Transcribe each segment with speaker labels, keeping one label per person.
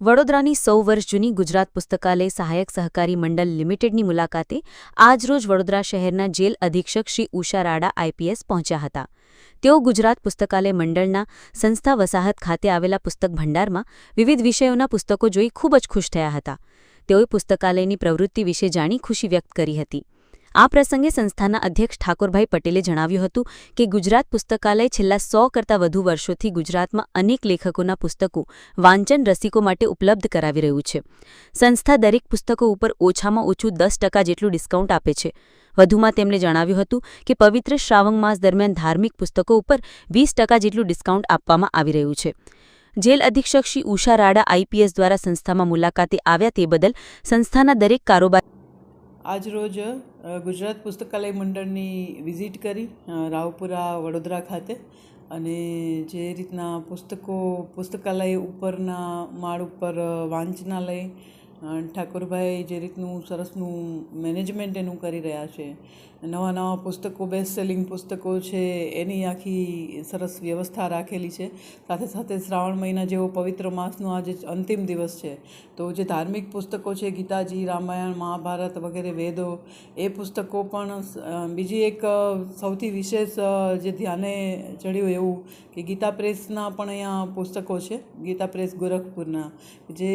Speaker 1: વડોદરાની સો વર્ષ જૂની ગુજરાત પુસ્તકાલય સહાયક સહકારી મંડળ લિમિટેડની મુલાકાતે આજરોજ વડોદરા શહેરના જેલ અધિક્ષક શ્રી ઉષા રાડા આઈપીએસ પહોંચ્યા હતા. તેઓ ગુજરાત પુસ્તકાલય મંડળના સંસ્થા વસાહત ખાતે આવેલા પુસ્તક ભંડારમાં વિવિધ વિષયોના પુસ્તકો જોઈ ખૂબ જ ખુશ થયા હતા. તેઓએ પુસ્તકાલયની પ્રવૃત્તિ વિશે જાણી ખુશી વ્યક્ત કરી હતી. આ પ્રસંગે સંસ્થાના અધ્યક્ષ ઠાકોરભાઈ પટેલે જણાવ્યું હતું કે ગુજરાત પુસ્તકાલય છેલ્લા સો કરતાં વધુ વર્ષોથી ગુજરાતમાં અનેક લેખકોના પુસ્તકો વાંચન રસિકો માટે ઉપલબ્ધ કરાવી રહ્યું છે. સંસ્થા દરેક પુસ્તકો ઉપર ઓછામાં ઓછું દસ ટકા જેટલું ડિસ્કાઉન્ટ આપે છે. વધુમાં તેમણે જણાવ્યું હતું કે પવિત્ર શ્રાવણ માસ દરમિયાન ધાર્મિક પુસ્તકો ઉપર વીસ ટકા જેટલું ડિસ્કાઉન્ટ આપવામાં આવી રહ્યું છે. જેલ અધિક્ષક શ્રી ઉષા રાડા આઈપીએસ દ્વારા સંસ્થામાં મુલાકાતે આવ્યા તે બદલ સંસ્થાના દરેક કારોબાર
Speaker 2: આજરોજ ગુજરાત પુસ્તકાલય મંડળની વિઝિટ કરી રાવપુરા, વડોદરા ખાતે. અને જે રીતના પુસ્તકો, પુસ્તકાલય ઉપરના માળ ઉપર વાંચનાલય ઠાકોરભાઈ જે રીતનું સરસનું મેનેજમેન્ટ એનું કરી રહ્યા છે, નવા નવા પુસ્તકો બેસ્ટ સેલિંગ પુસ્તકો છે, એની આખી સરસ વ્યવસ્થા રાખેલી છે. સાથે સાથે શ્રાવણ મહિના જેવો પવિત્ર માસનો આજે અંતિમ દિવસ છે. તો જે ધાર્મિક પુસ્તકો છે, ગીતાજી, રામાયણ, મહાભારત વગેરે, વેદો, એ પુસ્તકો પણ બીજી એક સૌથી વિશેષ જે ધ્યાને ચડ્યું એવું કે ગીતા પ્રેસના પણ અહીંયા પુસ્તકો છે. ગીતા પ્રેસ ગોરખપુરના, જે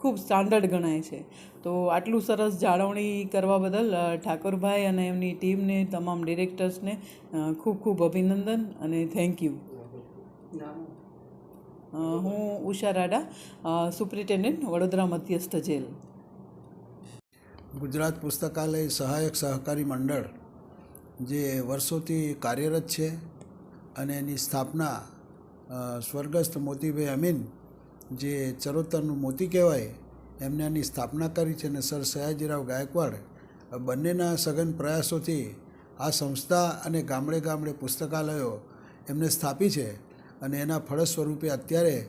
Speaker 2: ખૂબ સ્ટાન્ડર્ડ ગણાય છે. તો આટલું સરસ જાળવણી કરવા બદલ ઠાકોરભાઈ અને એમની ટીમને, તમામ ડિરેક્ટર્સને ખૂબ ખૂબ અભિનંદન અને થેન્ક યુ હું ઉષા રાડા સુપ્રિન્ટેન્ડન્ટ, વડોદરા મધ્યસ્થ જેલ.
Speaker 3: ગુજરાત પુસ્તકાલય સહાયક સહકારી મંડળ, જે વર્ષોથી કાર્યરત છે અને એની સ્થાપના સ્વર્ગસ્થ મોતીભાઈ અમીન, જે ચરોતરનું મોતી કહેવાય એમને આની સ્થાપના કરી છે અને સર સયાજીરાવ ગાયકવાડ બંનેના સઘન પ્રયાસોથી આ સંસ્થા અને ગામડે ગામડે પુસ્તકાલયો એમને સ્થાપી છે અને એના ફળ સ્વરૂપે અત્યારે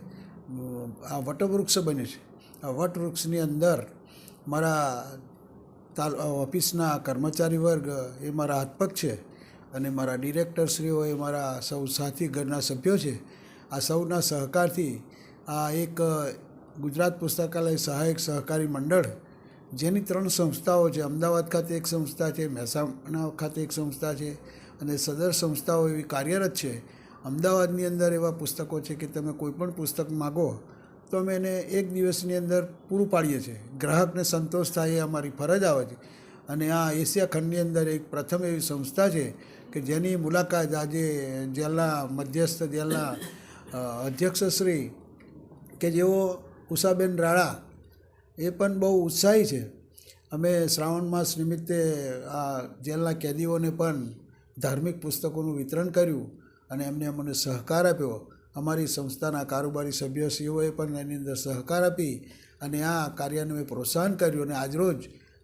Speaker 3: આ વટવૃક્ષ બન્યું છે. આ વટવૃક્ષની અંદર મારા તાલ ઓફિસના કર્મચારી વર્ગ એ મારા હાથપગ છે અને મારા ડિરેક્ટરશ્રીઓ એ મારા સૌ સાથી ઘરના સભ્યો છે. આ સૌના સહકારથી આ એક ગુજરાત પુસ્તકાલય સહાયક સહકારી મંડળ, જેની ત્રણ સંસ્થાઓ છે, અમદાવાદ ખાતે એક સંસ્થા છે, મહેસાણા ખાતે એક સંસ્થા છે અને સદર સંસ્થાઓ એવી કાર્યરત છે. અમદાવાદની અંદર એવા પુસ્તકો છે કે તમે કોઈપણ પુસ્તક માગો, તો અમે એને એક દિવસની અંદર પૂરું પાડીએ છીએ. ગ્રાહકને સંતોષ થાય એ અમારી ફરજ આવે છે. અને આ એશિયા ખંડની અંદર એક પ્રથમ એવી સંસ્થા છે કે જેની મુલાકાત આજે જેલના મધ્યસ્થ જેલના અધ્યક્ષશ્રી કે જેઓ ઉષાબેન રાણા એ પણ બહુ ઉત્સાહી છે. અમે શ્રાવણ માસ નિમિત્તે આ જેલના કેદીઓને પણ ધાર્મિક પુસ્તકોનું વિતરણ કર્યું અને એમને અમને સહકાર આપ્યો. અમારી સંસ્થાના કારોબારી સભ્યશ્રીઓએ પણ એની અંદર સહકાર આપી અને આ કાર્યને મેં પ્રોત્સાહન કર્યું અને આજરોજ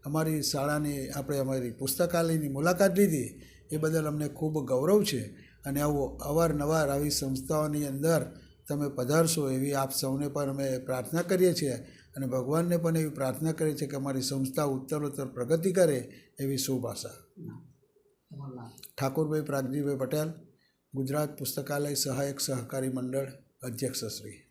Speaker 3: અમારી શાળાની આપણે અમારી પુસ્તકાલયની મુલાકાત લીધી. એ બદલ અમને ખૂબ ગૌરવ છે અને આવો અવારનવાર આવી સંસ્થાઓની અંદર તમે પધારશો એવી આપ સૌને પણ અમે પ્રાર્થના કરીએ છીએ અને ભગવાનને પણ એવી પ્રાર્થના કરીએ છીએ કે અમારી સંસ્થા ઉત્તરોત્તર પ્રગતિ કરે એવી શુભ આશા. ઠાકોરભાઈ પ્રાગજીભાઈ પટેલ, ગુજરાત પુસ્તકાલય સહાયક સહકારી મંડળ અધ્યક્ષશ્રી